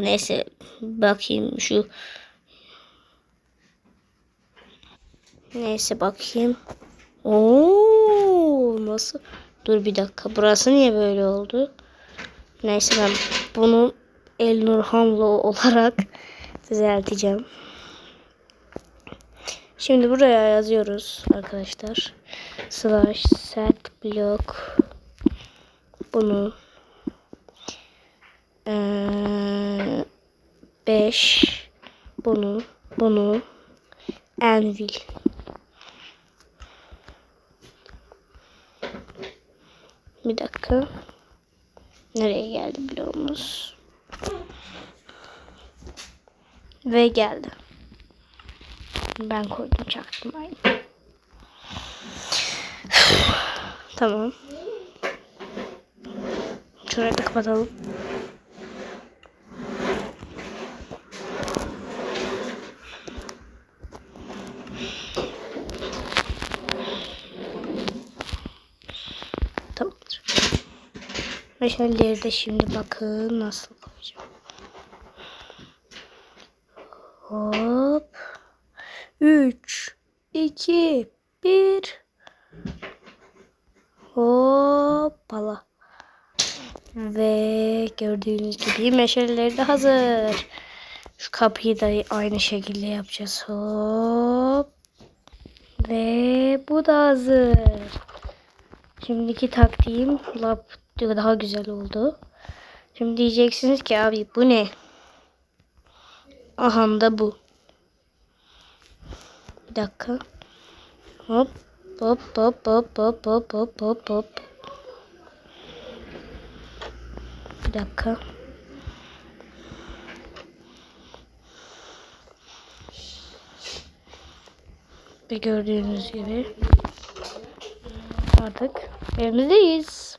Neyse bakayım şu. Neyse bakayım. Oo nasıl? Dur bir dakika. Burası niye böyle oldu? Neyse ben bunu Elnur Hamlo olarak düzelteceğim. Şimdi buraya yazıyoruz arkadaşlar. Slash set block bunu 5 bunu bunu anvil bir dakika. Nereye geldi bloğumuz? Ve geldi. Ben koydum çaktım aynı tamam. Şurayı kapatalım Meşalleri de şimdi bakın nasıl koyacağım. Hop. 3 2 1 Hoppala. Ve gördüğünüz gibi meşaleleri de hazır. Şu kapıyı da aynı şekilde yapacağız. Hop. Ve bu da hazır. Şimdiki taktiğim lap daha güzel oldu. Şimdi diyeceksiniz ki abi bu ne? Aha da bu. Bir dakika. Hop hop hop hop hop hop hop hop hop. Bir dakika. Ve gördüğünüz gibi artık evimizdeyiz.